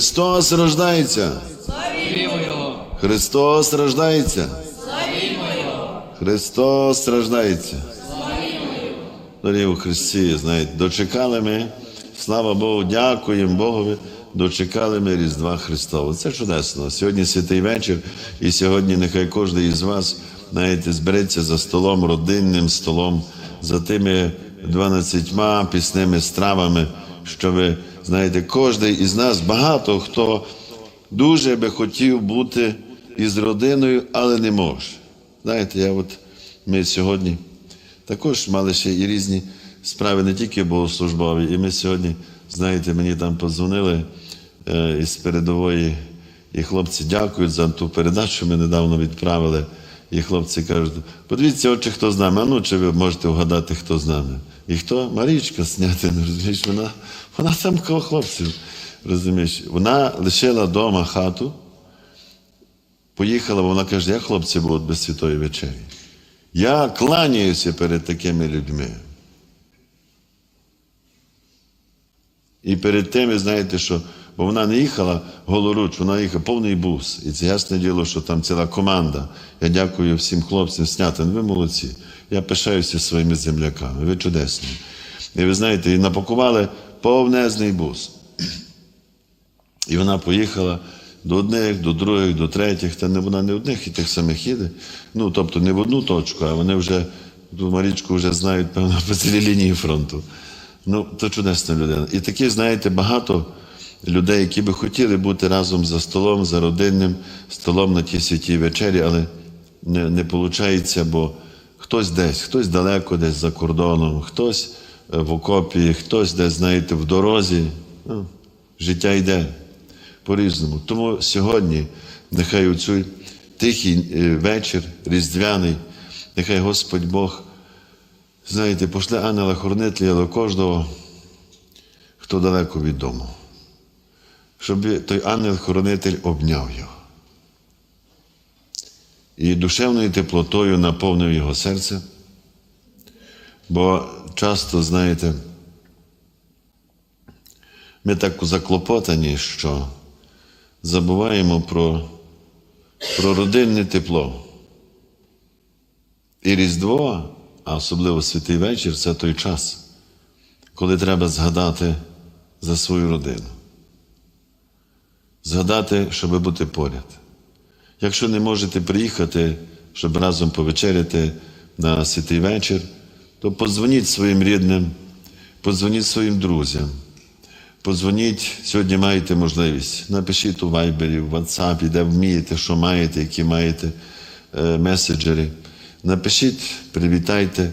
Христос рождається. Славімо Його! Христос рождається. Славімо Його! Христос рождається. Дорогі у Христі, знаєте, дочекали ми, слава Богу, дякуємо Богові, дочекали ми Різдва Христового. Це чудесно. Сьогодні святий вечір, і сьогодні нехай кожен із вас, знаєте, збереться за столом, родинним столом, за тими 12 пісними стравами, що ви, знаєте, кожен із нас, багато хто дуже би хотів бути із родиною, але не може. Знаєте, я от ми сьогодні також мали ще і різні справи, не тільки богослужбові. І ми сьогодні, знаєте, мені там подзвонили е, із передової, і хлопці дякують за ту передачу, ми недавно відправили. І хлопці кажуть, подивіться, отче, хто з нами, а ну чи ви можете вгадати, хто з нами? І хто? Марічка сняти, ну, розумієш, вона, вона там коло хлопців. Розумієш, вона лишила вдома хату, поїхала, вона каже, як хлопці будуть без святої вечері. Я кланяюся перед такими людьми. І перед тим, ви знаєте, що бо вона не їхала голоруч, вона їхала повний бус. І це ясне діло, що там ціла команда. Я дякую всім хлопцям снятин, ви молодці. Я пишаюся своїми земляками, ви чудесні. І ви знаєте, і напакували повнезний бус. І вона поїхала до одних, до других, до третіх, та не вона не одних і тих самих їде. Ну, тобто не в одну точку, а вони вже ту Марічку вже знають, певно, по цілій лінії фронту. Ну, то чудесна людина. І такі, знаєте, багато людей, які би хотіли бути разом за столом, за родинним столом на тій святій вечері, але не, не виходить, бо хтось десь, хтось далеко, десь за кордоном, хтось е, в окопі, хтось десь, знаєте, в дорозі. Ну, життя йде по-різному. Тому сьогодні, нехай у цей тихий е, вечір, різдвяний, нехай Господь Бог, знаєте, пошле ангела хоронителя до кожного, хто далеко від дому. Щоб той ангел-хоронитель обняв його. І душевною теплотою наповнив його серце. Бо часто, знаєте, ми так заклопотані, що забуваємо про, про родинне тепло. І Різдво, а особливо святий вечір це той час, коли треба згадати за свою родину. Згадати, щоб бути поряд. Якщо не можете приїхати, щоб разом повечеряти на святий вечір, то подзвоніть своїм рідним, подзвоніть своїм друзям. Подзвоніть, сьогодні маєте можливість. Напишіть у Вайбері, в WhatsApp, де вмієте, що маєте, які маєте е, меседжери. Напишіть, привітайте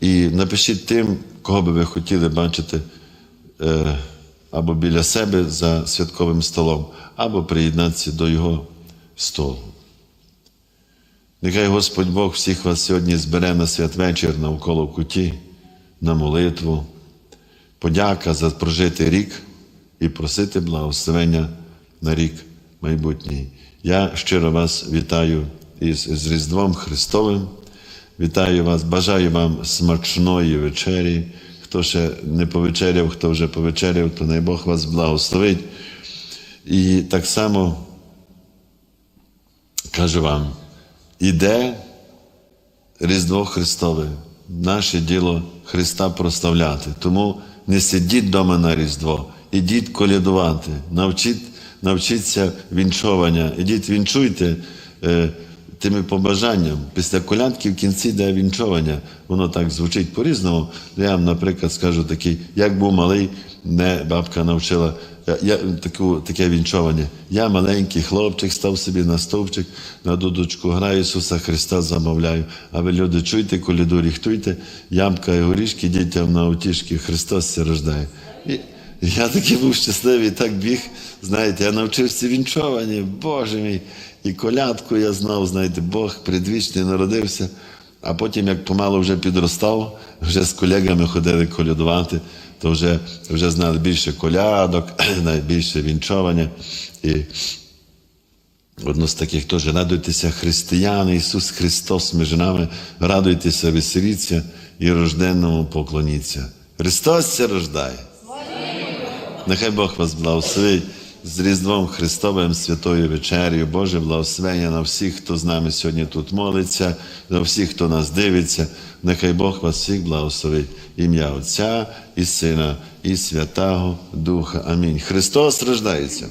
і напишіть тим, кого би ви хотіли бачити е, або біля себе за святковим столом, або приєднатися до його столу. Нехай Господь Бог всіх вас сьогодні збере на святвечір навколо куті, на молитву подяка за прожитий рік і просити благословення на рік майбутній. Я щиро вас вітаю із, з Різдвом Христовим. Вітаю вас, бажаю вам смачної вечері. Хто ще не повечеряв, хто вже повечеряв, то най Бог вас благословить. І так само кажу вам, іде Різдво Христове, наше діло Христа прославляти. Тому не сидіть вдома на Різдво, ідіть колядувати, навчіть, навчіться вінчування, ідіть вінчуйте е, тими побажанням. Після колядки в кінці йде вінчування. Воно так звучить по-різному. Я вам, наприклад, скажу такий, як був малий, не бабка навчила. Я, таку, таке вінчування. Я маленький хлопчик, став собі на стовпчик, на дудочку граю Ісуса Христа замовляю. А ви, люди, чуйте, коляду, ріхтуйте, ямка і горішки дітям на утішки, Христос се рождає. І я такий був щасливий, так біг. Знаєте, я навчився вінчовані, Боже мій. І колядку я знав, знаєте, Бог предвічний народився. А потім, як помалу вже підростав, вже з колегами ходили колядувати, то вже вже знали більше колядок, найбільше більше вінчування. І одно з таких теж радуйтеся, християни, Ісус Христос між нами, радуйтеся, веселіться і рожденному поклоніться. Христос це рождає. Нехай Бог вас благословить. З Різдвом Христовим Святою Вечерю. Боже, благословення на всіх, хто з нами сьогодні тут молиться, на всіх, хто нас дивиться. Нехай Бог вас всіх благословить. Ім'я Отця і Сина, і Святого Духа. Амінь. Христос рождається.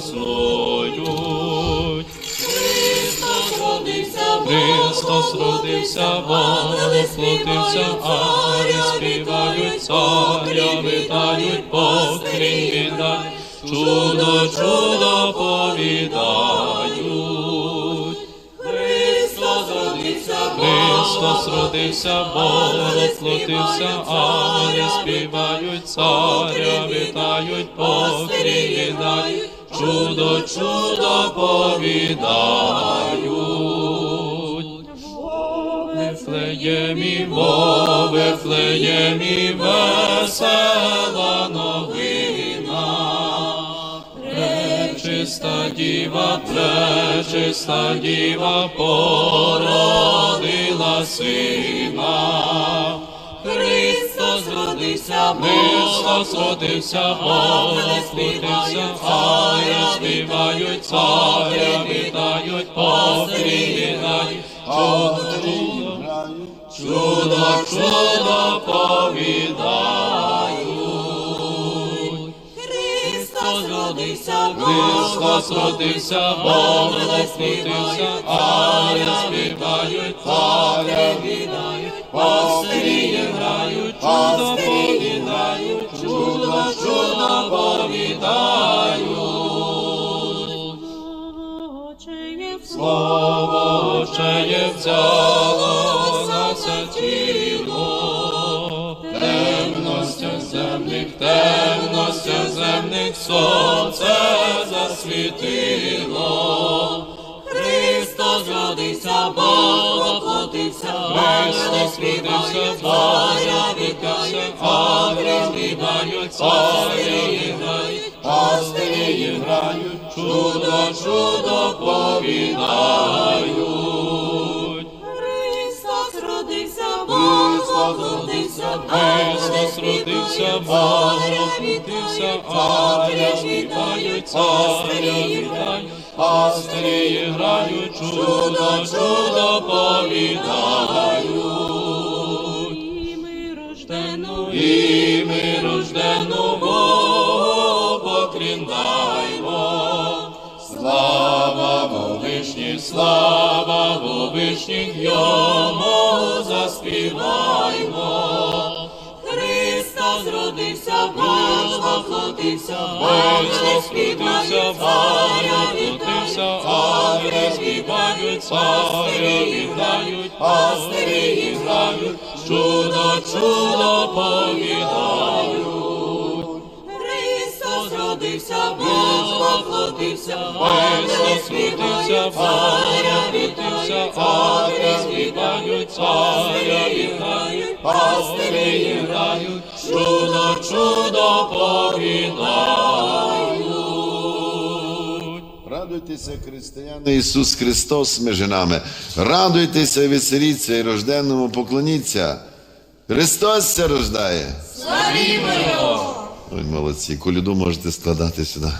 Празнують. Христос родився, Христос родився, Бог плотився, ангели співають, царя вітають, покрінь віддають, чудо, чудо повідають. Христос родився, Христос родився, Бог плотився, ангели співають, царя вітають, покрінь віддають, чудо, чудо повідають. Вифлеємі, во Вифлеємі, весела новина. Пречиста діва, пречиста діва породила сина. Христос родився, Христос родився, Бог спутився, царя співають, царя вітають, постріляють, чудо, чудо, чудо повідають. Христос родився, Христос родився, Бог. Спутився, царя співають, царя вітають, грають, чудо повідають, чудо, чудо повідають. Отчеє Слово Отчеє взяло на це тіло, темностях земних, темностях земних сонце засвітило. Христос родився, Бог воплотився, Христос родився, Бога вітався, ангели співають, грають, пастирі грають, чудо, чудо повідають. Христос родився, Бог воплотився, Христос родився, Бог воплотився, ангели співають, царя вітають, пастирі грають, чудо, чудо повідають. І ми рождену, І ми рожденого покріндаймо. Слава Вовишній, слава Вовишній, йому заспіваймо. Христос родився, Бог родився, Бога плотився, ангели співають, царя вітають, пастирі грають, чудо, чудо повідають. Христос родився, Бог воплотився, Христос родився, Бога плотився, ангели співають, царя вітають, пастирі грають, чудо, чудо повідають. Радуйтеся, християни, Ісус Христос між нами. Радуйтеся, веселіться і рожденному поклоніться. Христос ся рождає. Славімо Його! Ой, молодці, коліду можете складати сюди.